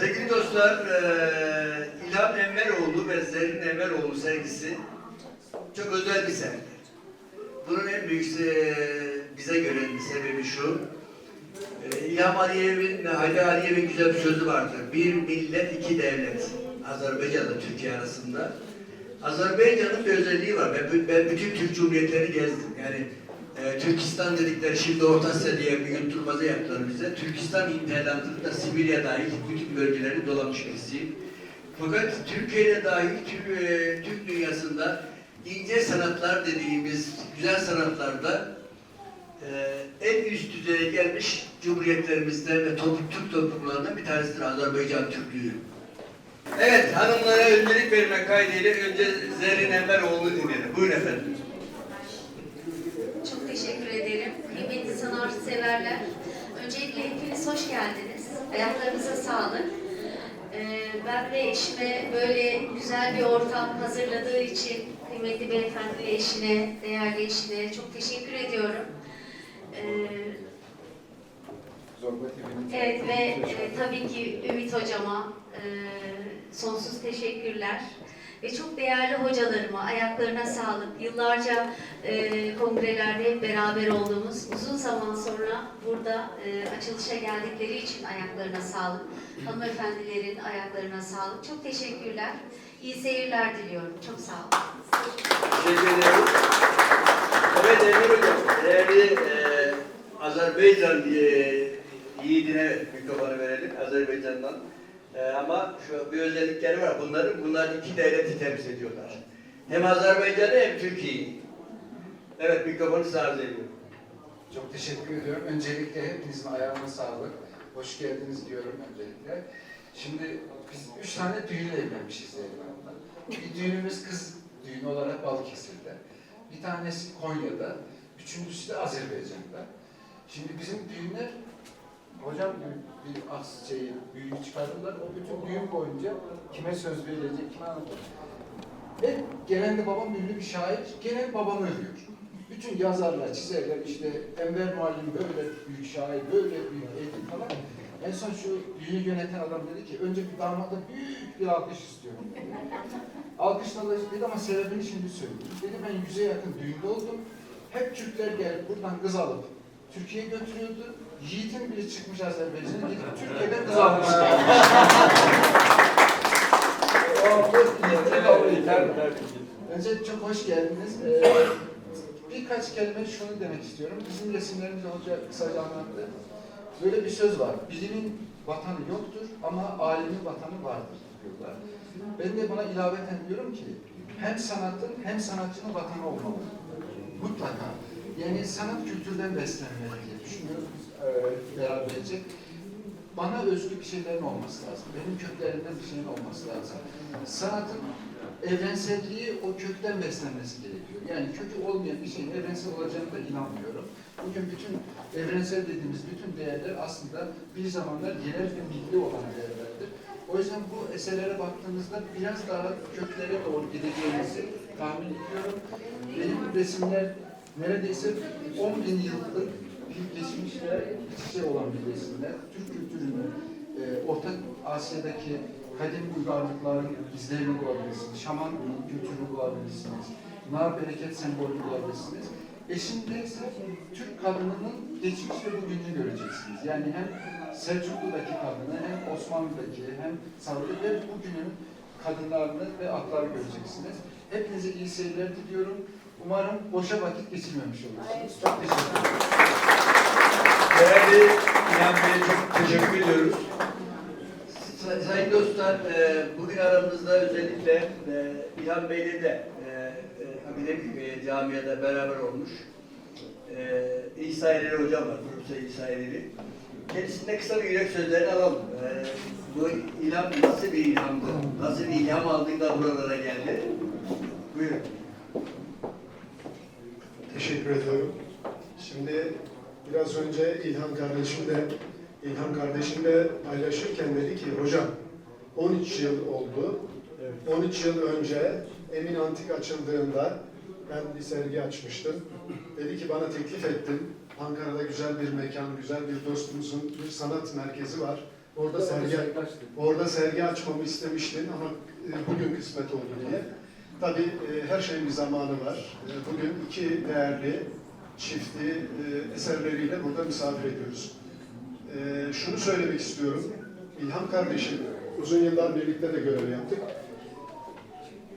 Sevgili dostlar, eee İlhan Enveroğlu ve Zerrin Enveroğlu sergisi çok özel bir sergi. Bunun en büyük eee, bize göre sebebi şu. Eee, İlham Aliyev'in, Haydi Aliyev'in güzel bir sözü vardır. Bir millet, iki devlet. Azerbaycan'la Türkiye arasında. Azerbaycan'ın bir özelliği var. Ben, ben bütün Türk Cumhuriyetlerini gezdim. Yani e, Türkistan dedikleri şimdi Orta Asya diye bir yutturmazı yaptılar bize. Türkistan imperyalistliğinde Sibirya dahil bütün bölgeleri dolamış birisiyim. Fakat Türkiye'de dahil Türk, e, Türk dünyasında ince sanatlar dediğimiz güzel sanatlarda e, en üst düzeye gelmiş cumhuriyetlerimizden ve toplum, Türk toplumlarından bir tanesidir Azerbaycan Türklüğü. Evet, hanımlara öncelik vermek kaydıyla önce Zerrin Enveroğlu dinleyelim. Buyurun efendim. Çok teşekkür ederim. Kıymetli sanatseverler. Öncelikle hepiniz hoş geldiniz. Ayaklarınıza sağlık. Ee, ben ve eşime böyle güzel bir ortam hazırladığı için kıymetli beyefendi ve eşine, değerli eşine çok teşekkür ediyorum. Ee, Evet ve e, tabii ki Ümit hocama e, sonsuz teşekkürler. Ve çok değerli hocalarıma ayaklarına sağlık. Yıllarca e, kongrelerde hep beraber olduğumuz, uzun zaman sonra burada e, açılışa geldikleri için ayaklarına sağlık. Hanımefendilerin ayaklarına sağlık. Çok teşekkürler. İyi seyirler diliyorum. Çok sağ olun. Teşekkür ederim. Evet Emir Hocam, değerli e, Azerbaycan diye yiğidine mikrofonu verelim Azerbaycan'dan. E, ama şu bir özellikleri var. Bunların bunlar iki devleti temsil ediyorlar. Hem Azerbaycan'ı hem Türkiye'yi. Evet mikrofonu size arz ediyorum. Çok teşekkür ediyorum. Öncelikle hepinizin ayağına sağlık. Hoş geldiniz diyorum öncelikle. Şimdi biz üç tane düğünle evlenmişiz Zeydan'la. Bir düğünümüz kız düğünü olarak Balıkesir'de. Bir tanesi Konya'da. Üçüncüsü de Azerbaycan'da. Şimdi bizim düğünler Hocam bir, bir as şeyi, büyük çıkardılar. O bütün düğün boyunca kime söz verilecek, kime anlatacak. Ve genelde babam ünlü bir şair, genel babamı övüyor. Bütün yazarlar, çizerler işte Enver Muallim böyle büyük şair, böyle büyük eğitim falan. En son şu düğünü yöneten adam dedi ki önce bir damada büyük bir alkış istiyorum. Alkışladı dedi ama sebebini şimdi söyleyeyim. Dedi ben yüze yakın düğünde oldum. Hep Türkler gelip buradan kız alıp Türkiye'ye götürüyordu. Yiğit'in biri çıkmış Azerbaycan'a gidip Türkiye'den kız almış. Önce çok hoş geldiniz. Ee, birkaç kelime şunu demek istiyorum. Bizim resimlerimiz hoca kısaca anlattı. Böyle bir söz var. Bilimin vatanı yoktur ama alimin vatanı vardır diyorlar. Ben de buna ilaveten diyorum ki hem sanatın hem sanatçının vatanı olmalı. Mutlaka. Yani sanat kültürden beslenmeli diye düşünüyoruz biz e, beraberce. Bana özgü bir şeylerin olması lazım. Benim köklerimden bir şeyin olması lazım. Sanatın evrenselliği o kökten beslenmesi gerekiyor. Yani kökü olmayan bir şeyin evrensel olacağına da inanmıyorum. Bugün bütün evrensel dediğimiz bütün değerler aslında bir zamanlar yerel ve milli olan değerlerdir. O yüzden bu eserlere baktığımızda biraz daha köklere doğru gideceğimizi tahmin ediyorum. Benim resimler neredeyse 10 bin yıllık bir geçmişle iç içe olan bir resimler. Türk kültürünü, e, Orta Asya'daki kadim uygarlıkların izlerini bulabilirsiniz. Şaman kültürünü bulabilirsiniz. Nar bereket sembolü bulabilirsiniz. Eşinde ise Türk kadınının geçmiş ve bugününü göreceksiniz. Yani hem Selçuklu'daki kadını hem Osmanlı'daki hem Sarı'da ve bugünün kadınlarını ve atları göreceksiniz. Hepinize iyi seyirler diliyorum. Umarım boşa vakit geçirmemiş olursunuz. Çok teşekkür ederim. Değerli İlhan Bey'e çok teşekkür ediyoruz. Say- Sayın dostlar, e, bugün aramızda özellikle e, İlhan Bey'le de e, e, akademik e, camiada beraber olmuş e, İsa Erir hocam var, Profesör İsa Erir'i. Kendisinden kısa bir yürek sözlerini alalım. E, bu ilham nasıl bir ilhamdı? Nasıl bir ilham aldık da buralara geldi? Buyurun. Teşekkür ediyorum. Şimdi biraz önce İlhan kardeşimle İlhan kardeşimle paylaşırken dedi ki hocam 13 yıl oldu. 13 yıl önce Emin Antik açıldığında ben bir sergi açmıştım. Dedi ki bana teklif ettin. Ankara'da güzel bir mekan, güzel bir dostumuzun bir sanat merkezi var. Orada sergi orada sergi açmamı istemiştin ama e, bugün kısmet oldu diye. Tabii e, her şeyin bir zamanı var. E, Bugün iki değerli çifti e, eserleriyle burada misafir ediyoruz. E, Şunu söylemek istiyorum. İlham kardeşim uzun yıllar birlikte de görev yaptık.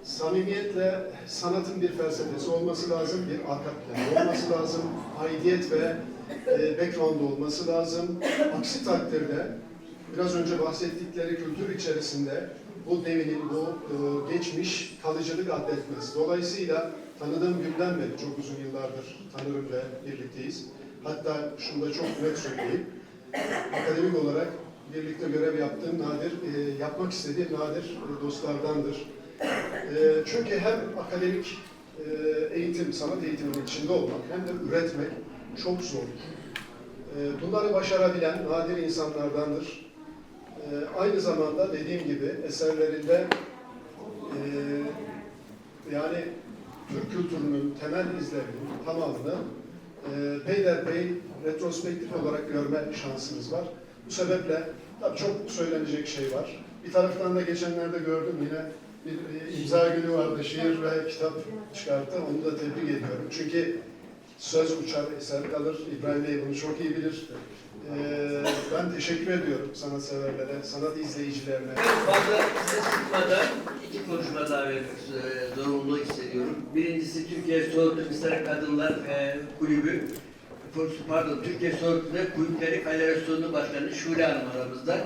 Samimiyetle sanatın bir felsefesi olması lazım, bir arka olması lazım, aidiyet ve e, background olması lazım. Aksi takdirde biraz önce bahsettikleri kültür içerisinde bu devinin, bu e, geçmiş kalıcılık adetmez. Dolayısıyla tanıdığım günden beri çok uzun yıllardır tanırım ve birlikteyiz. Hatta şunu da çok net söyleyeyim. Akademik olarak birlikte görev yaptığım nadir, e, yapmak istediğim nadir e, dostlardandır. E, çünkü hem akademik e, eğitim, sanat eğitiminin içinde olmak hem de üretmek çok zor. E, bunları başarabilen nadir insanlardandır. E, aynı zamanda dediğim gibi eserlerinde e, yani Türk kültürünün temel izlerinin tamamını e, peyderpey retrospektif olarak görme şansınız var. Bu sebeple tabii çok söylenecek şey var. Bir taraftan da geçenlerde gördüm yine bir e, imza günü vardı, şiir ve kitap çıkarttı. Onu da tebrik ediyorum. Çünkü söz uçar, eser kalır. İbrahim Bey bunu çok iyi bilir. Ee, ben teşekkür ediyorum sanatseverlere, sanat izleyicilerine. Fazla size sıkmadan iki konuşma daha vermek zorunluluğu hissediyorum. Birincisi Türkiye Soğutlu Misal Kadınlar e, Kulübü, pardon Türkiye Soğutlu Kulüpleri Federasyonu Başkanı Şule Hanım aramızda.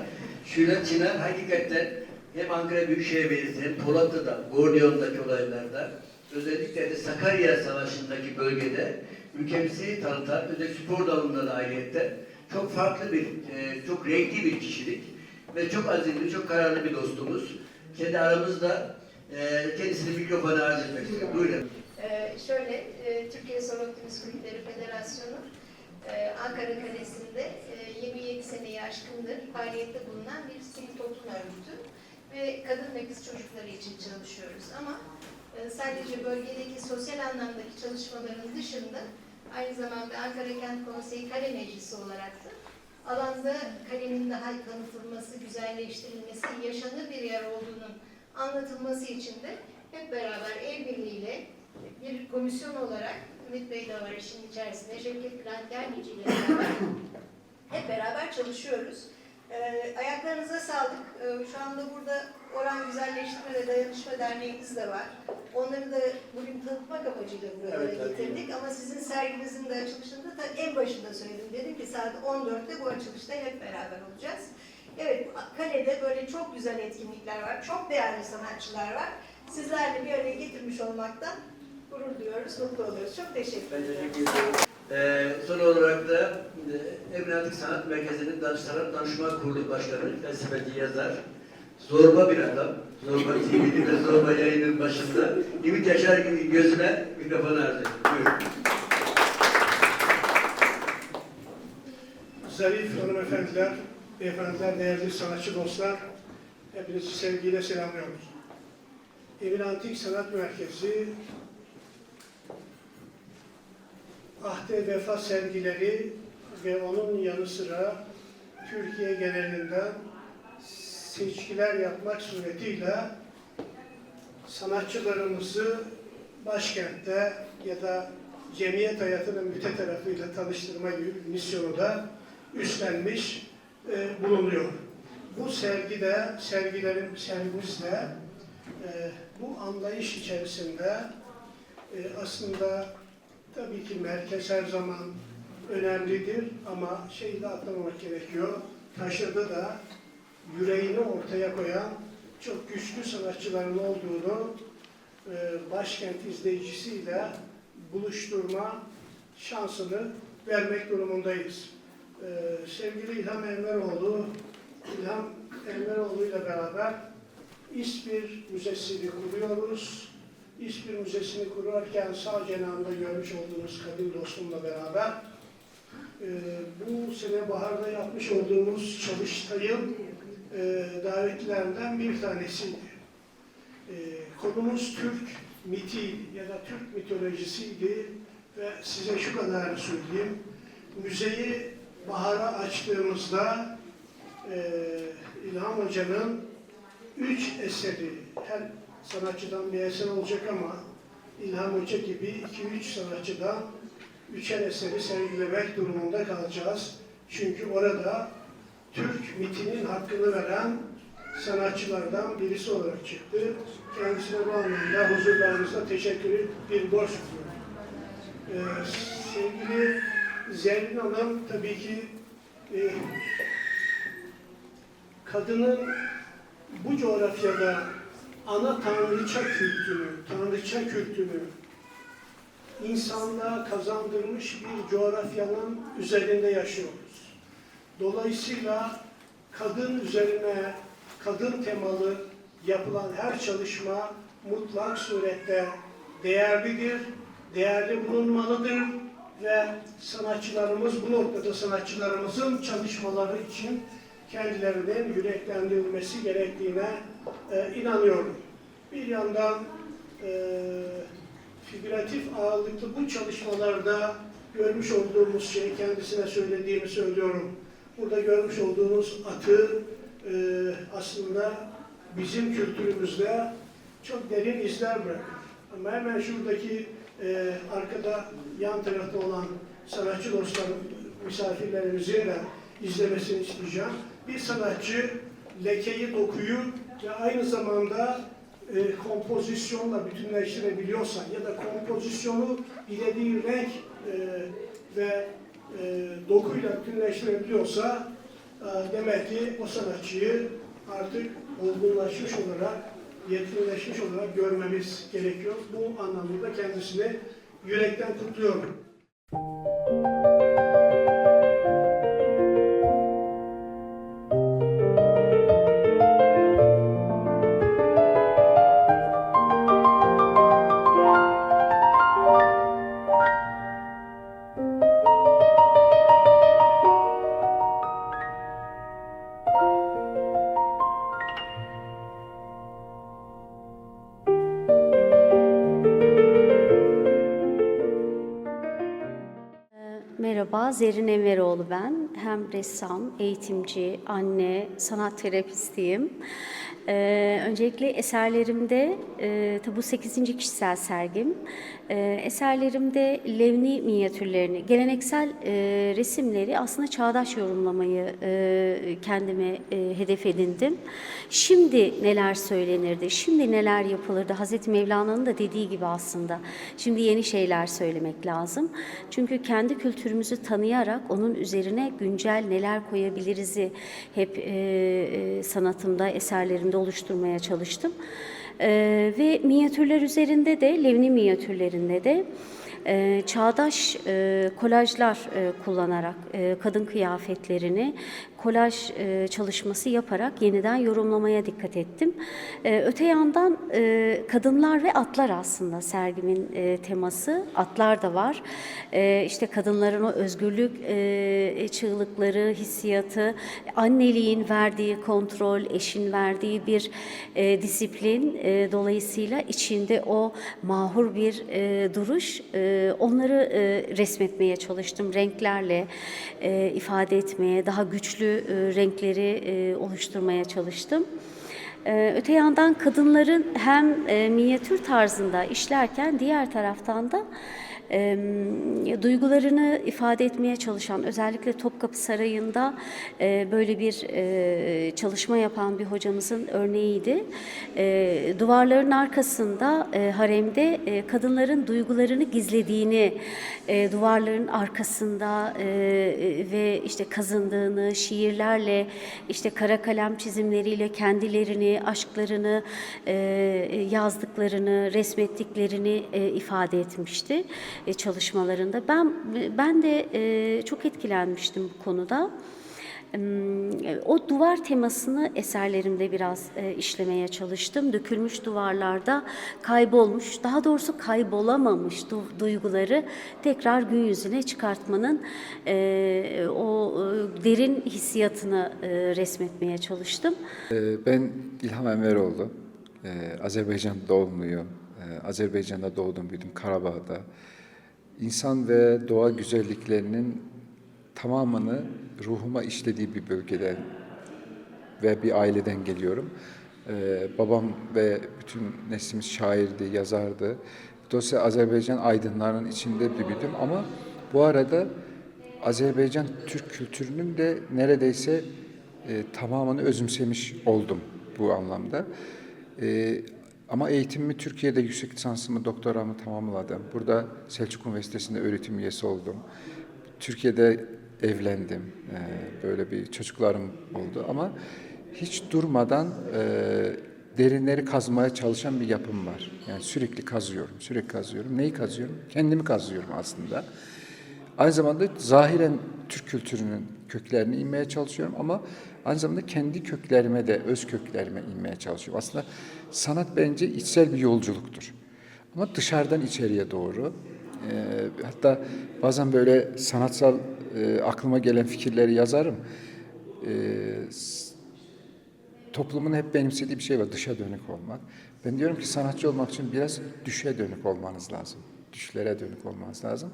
Şule Çınar hakikaten hem Ankara Büyükşehir Belediyesi hem Polatlı'da, Gorniyon'daki olaylarda özellikle de Sakarya Savaşı'ndaki bölgede ülkemizi tanıtan, özellikle spor dalında da ayrıyette çok farklı bir, e, çok renkli bir kişilik ve çok azimli, çok kararlı bir dostumuz. Kendi aramızda e, kendisini mikrofona arz etmek istiyorum. Buyurun. Ee, şöyle, e, Türkiye Sol Optimist Kulüpleri Federasyonu e, Ankara Kalesi'nde e, 27 seneyi aşkındır faaliyette bulunan bir sivil toplum örgütü ve kadın ve kız çocukları için çalışıyoruz. Ama e, sadece bölgedeki sosyal anlamdaki çalışmaların dışında aynı zamanda Ankara Kent Konseyi Kale Meclisi olarak da alanda kalenin daha tanıtılması, güzelleştirilmesi, yaşanır bir yer olduğunun anlatılması için de hep beraber el birliğiyle bir komisyon olarak Ümit Bey de var işin içerisinde, Şevket Bülent Germici ile beraber hep beraber çalışıyoruz. Ee, ayaklarınıza sağlık. Ee, şu anda burada Oran Güzelleştirme ve Dayanışma Derneğimiz de var. Onları da bugün tanıtmak amacıyla buraya Evet, getirdik. Ama sizin serginizin de açılışında da en başında söyledim. Dedim ki saat 14'te bu açılışta hep beraber olacağız. Evet, kalede böyle çok güzel etkinlikler var. Çok değerli sanatçılar var. Sizlerle bir araya getirmiş olmaktan gurur duyuyoruz, mutlu oluyoruz. Çok teşekkür Ben ederim. teşekkür ederim. Ee, son olarak da e, Emre Atık Sanat Merkezi'nin Dan- Sanat Danışma Kurulu Başkanı, felsefeci yazar, zorba bir adam, zorba TV'nin ve zorba yayının başında. Ümit Yaşar gibi gözüne mikrofonu arz ediyorum. Buyurun. Zarif hanımefendiler, beyefendiler, değerli sanatçı dostlar, hepinizi sevgiyle selamlıyoruz. Emin Antik Sanat Merkezi, Ahde Vefa sergileri ve onun yanı sıra Türkiye genelinden seçkiler yapmak suretiyle sanatçılarımızı başkentte ya da cemiyet hayatının müte tarafıyla tanıştırma misyonu da üstlenmiş e, bulunuyor. Bu sergide, sergilerin sergimizde e, bu anlayış içerisinde e, aslında tabii ki merkez her zaman önemlidir ama şeyi de atlamamak gerekiyor. Taşırda da yüreğini ortaya koyan çok güçlü sanatçıların olduğunu e, başkent izleyicisiyle buluşturma şansını vermek durumundayız. Ee, sevgili İlham Enveroğlu, İlham Enveroğlu ile beraber İspir Müzesi'ni kuruyoruz. İspir Müzesi'ni kurarken sağ cenahında görmüş olduğunuz kadim dostumla beraber e, bu sene baharda yapmış olduğumuz çalıştayın e, davetlilerinden bir tanesiydi. E, konumuz Türk miti ya da Türk mitolojisiydi ve size şu kadar söyleyeyim. Müzeyi bahara açtığımızda e, İlham Hoca'nın üç eseri, her sanatçıdan bir eser olacak ama İlham Hoca gibi iki üç sanatçıdan üçer eseri sergilemek durumunda kalacağız. Çünkü orada Türk mitinin hakkını veren sanatçılardan birisi olarak çıktı. Kendisine bu anlamda huzurlarınızda teşekkürü bir borç duyuyorum. Ee, sevgili Zerrin Hanım tabii ki e, kadının bu coğrafyada ana tanrıça kültünü, tanrıça kültünü insanlığa kazandırmış bir coğrafyanın üzerinde yaşıyoruz. Dolayısıyla kadın üzerine, kadın temalı yapılan her çalışma mutlak surette değerlidir, değerli bulunmalıdır ve sanatçılarımız bu noktada sanatçılarımızın çalışmaları için kendilerinin yüreklendirilmesi gerektiğine e, inanıyorum. Bir yandan e, figüratif ağırlıklı bu çalışmalarda görmüş olduğumuz şey kendisine söylediğimi söylüyorum. Burada görmüş olduğunuz atı e, aslında bizim kültürümüzde çok derin izler bırakır. Ama hemen şuradaki e, arkada yan tarafta olan sanatçı dostlarım, misafirlerimizin de izlemesini isteyeceğim. Bir sanatçı lekeyi, dokuyu ve aynı zamanda e, kompozisyonla bütünleştirebiliyorsa ya da kompozisyonu dilediği renk e, ve e, dokuyla bütünleştirebiliyorsa e, demek ki o sanatçıyı artık olgunlaşmış olarak, yetkinleşmiş olarak görmemiz gerekiyor. Bu anlamda kendisini yürekten kutluyorum. Ressam, eğitimci, anne, sanat terapistiyim. Ee, öncelikle eserlerimde, e, tabi bu 8. kişisel sergim, e, eserlerimde levni minyatürlerini, geleneksel e, resimleri aslında çağdaş yorumlamayı e, kendime e, hedef edindim. Şimdi neler söylenirdi, şimdi neler yapılırdı, Hazreti Mevlana'nın da dediği gibi aslında. Şimdi yeni şeyler söylemek lazım. Çünkü kendi kültürümüzü tanıyarak onun üzerine güncel neler koyabiliriz'i hep e, e, sanatımda, eserlerimde oluşturmaya çalıştım. E, ve minyatürler üzerinde de, Levni minyatürlerinde de e, çağdaş e, kolajlar e, kullanarak e, kadın kıyafetlerini kolaj e, çalışması yaparak yeniden yorumlamaya dikkat ettim. E, öte yandan e, kadınlar ve atlar aslında sergimin e, teması. Atlar da var. E, işte kadınların o özgürlük e, çığlıkları, hissiyatı, anneliğin verdiği kontrol, eşin verdiği bir e, disiplin e, dolayısıyla içinde o mahur bir e, duruş e, onları e, resmetmeye çalıştım renklerle e, ifade etmeye daha güçlü e, renkleri e, oluşturmaya çalıştım. Ee, Öte yandan kadınların hem e, minyatür tarzında işlerken diğer taraftan da e, duygularını ifade etmeye çalışan özellikle Topkapı Sarayı'nda e, böyle bir e, çalışma yapan bir hocamızın örneğiydi. E, duvarların arkasında e, haremde e, kadınların duygularını gizlediğini, e, duvarların arkasında e, ve işte kazındığını şiirlerle işte kara kalem çizimleriyle kendilerini, aşklarını e, yazdıklarını, resmettiklerini e, ifade etmişti e, çalışmalarında. Ben ben de e, çok etkilenmiştim bu konuda. Em, O duvar temasını eserlerimde biraz e, işlemeye çalıştım. Dökülmüş duvarlarda kaybolmuş, daha doğrusu kaybolamamış du- duyguları tekrar gün yüzüne çıkartmanın o derin hissiyatını resmetmeye çalıştım. Ben İlham Enveroğlu. Azerbaycan doğumluyum. Azerbaycan'da doğdum, büyüdüm Karabağ'da. İnsan ve doğa güzelliklerinin tamamını ruhuma işlediği bir bölgeden ve bir aileden geliyorum. Ee, babam ve bütün neslimiz şairdi, yazardı. Dolayısıyla Azerbaycan aydınlarının içinde büyüdüm ama bu arada Azerbaycan Türk kültürünün de neredeyse e, tamamını özümsemiş oldum bu anlamda. E, ama eğitimimi Türkiye'de yüksek lisansımı, doktoramı tamamladım. Burada Selçuk Üniversitesi'nde öğretim üyesi oldum. Türkiye'de evlendim. E, böyle bir çocuklarım oldu ama hiç durmadan e, derinleri kazmaya çalışan bir yapım var. Yani sürekli kazıyorum, sürekli kazıyorum. Neyi kazıyorum? Kendimi kazıyorum aslında. Aynı zamanda zahiren Türk kültürünün köklerine inmeye çalışıyorum ama aynı zamanda kendi köklerime de, öz köklerime inmeye çalışıyorum. Aslında sanat bence içsel bir yolculuktur. Ama dışarıdan içeriye doğru. e, hatta bazen böyle sanatsal e, aklıma gelen fikirleri yazarım. E, toplumun hep benimsediği bir şey var, dışa dönük olmak. Ben diyorum ki sanatçı olmak için biraz düşe dönük olmanız lazım. Düşlere dönük olmanız lazım.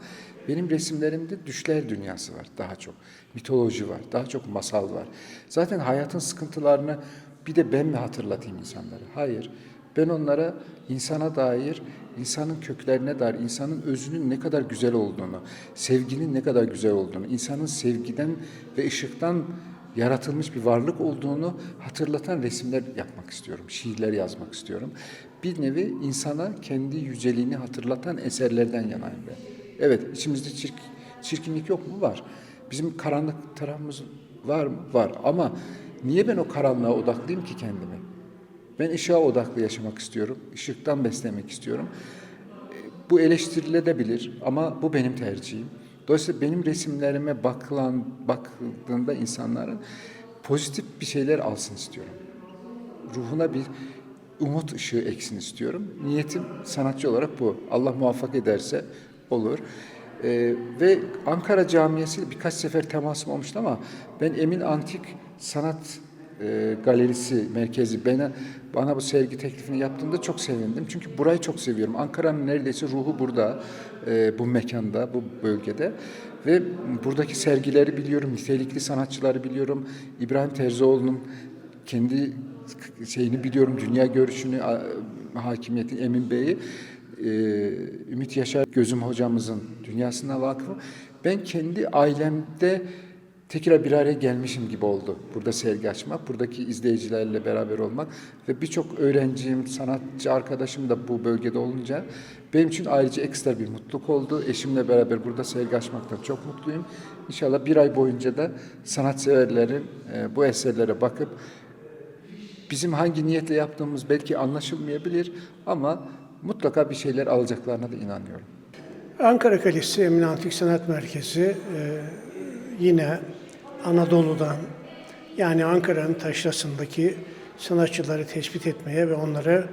Benim resimlerimde düşler dünyası var daha çok. Mitoloji var, daha çok masal var. Zaten hayatın sıkıntılarını bir de ben mi hatırlatayım insanlara? Hayır. Ben onlara insana dair, insanın köklerine dair, insanın özünün ne kadar güzel olduğunu, sevginin ne kadar güzel olduğunu, insanın sevgiden ve ışıktan yaratılmış bir varlık olduğunu hatırlatan resimler yapmak istiyorum. Şiirler yazmak istiyorum. Bir nevi insana kendi yüceliğini hatırlatan eserlerden yanayım ben. Evet, içimizde çirk, çirkinlik yok mu? Var. Bizim karanlık tarafımız var mı? Var. Ama niye ben o karanlığa odaklıyım ki kendimi? Ben ışığa odaklı yaşamak istiyorum. Işıktan beslemek istiyorum. E, Bu eleştirilebilir ama bu benim tercihim. Dolayısıyla benim resimlerime bakılan, bakıldığında insanların pozitif bir şeyler alsın istiyorum. Ruhuna bir umut ışığı eksin istiyorum. Niyetim sanatçı olarak bu. Allah muvaffak ederse olur. Ee, ve Ankara Camii'siyle birkaç sefer temasım olmuştu ama ben Emin Antik Sanat e, Galerisi merkezi bana, bana bu sergi teklifini yaptığında çok sevindim. Çünkü burayı çok seviyorum. Ankara'nın neredeyse ruhu burada, e, bu mekanda, bu bölgede. Ve buradaki sergileri biliyorum, nitelikli sanatçıları biliyorum. İbrahim Terzioğlu'nun kendi şeyini biliyorum, dünya görüşünü, hakimiyeti Emin Bey'i, e, Ümit Yaşar Gözüm hocamızın dünyasına vakıfım. Ben kendi ailemde tekrar bir araya gelmişim gibi oldu burada sergi açmak, buradaki izleyicilerle beraber olmak ve birçok öğrencim, sanatçı arkadaşım da bu bölgede olunca benim için ayrıca ekstra bir mutluluk oldu. Eşimle beraber burada sergi açmaktan çok mutluyum. İnşallah bir ay boyunca da sanatseverlerin e, bu eserlere bakıp bizim hangi niyetle yaptığımız belki anlaşılmayabilir ama mutlaka bir şeyler alacaklarına da inanıyorum. Ankara Kalesi Emin Antik Sanat Merkezi e, yine Anadolu'dan yani Ankara'nın taşrasındaki sanatçıları tespit etmeye ve onları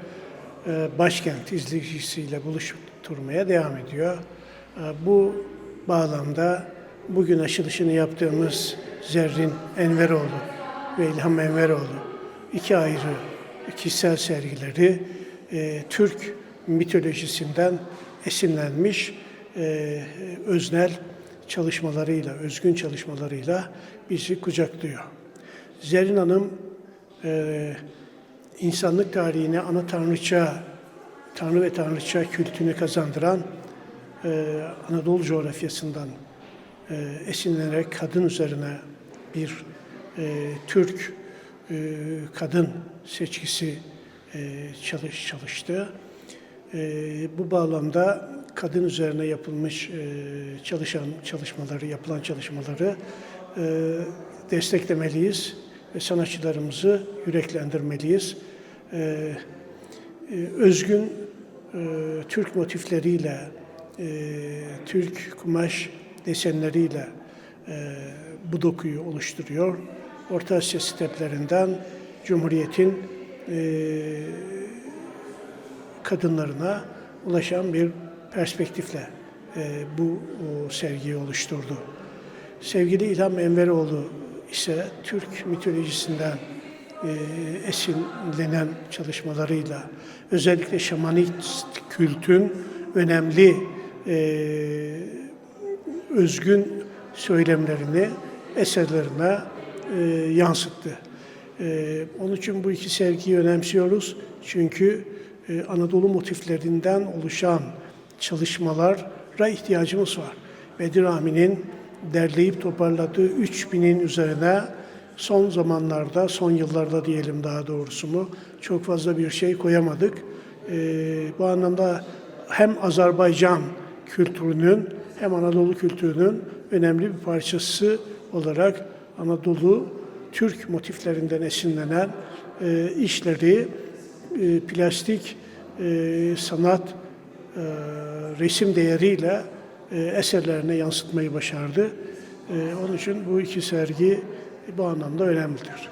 e, başkent izleyicisiyle buluşturmaya devam ediyor. E, bu bağlamda bugün açılışını yaptığımız Zerrin Enveroğlu ve İlham Enveroğlu iki ayrı kişisel sergileri e, Türk mitolojisinden esinlenmiş e, öznel çalışmalarıyla, özgün çalışmalarıyla bizi kucaklıyor. Zerrin Hanım e, insanlık tarihine ana tanrıça, tanrı ve tanrıça kültünü kazandıran e, Anadolu coğrafyasından e, esinlenerek kadın üzerine bir e, Türk e, kadın seçkisi e, çalış çalıştı. E, bu bağlamda kadın üzerine yapılmış e, çalışan çalışmaları, yapılan çalışmaları e, desteklemeliyiz ve sanatçılarımızı yüreklendirmeliyiz. E, özgün Türk motifleriyle, Türk kumaş desenleriyle bu dokuyu oluşturuyor. Orta Asya steplerinden Cumhuriyet'in kadınlarına ulaşan bir perspektifle e, bu sergiyi oluşturdu. Sevgili İlham Enveroğlu ise Türk mitolojisinden e, esinlenen çalışmalarıyla özellikle şamanist kültün önemli e, özgün söylemlerini eserlerine yansıttı. Onun için bu iki sergiyi önemsiyoruz. Çünkü Anadolu motiflerinden oluşan çalışmalara ihtiyacımız var. Bedir Amin'in derleyip toparladığı 3000'in üzerine son zamanlarda, son yıllarda diyelim daha doğrusu mu, çok fazla bir şey koyamadık. Ee, bu anlamda hem Azerbaycan kültürünün hem Anadolu kültürünün önemli bir parçası olarak Anadolu Türk motiflerinden esinlenen e, işleri e, plastik e, sanat e, resim değeriyle e, eserlerine yansıtmayı başardı. E, onun için bu iki sergi bu anlamda önemlidir.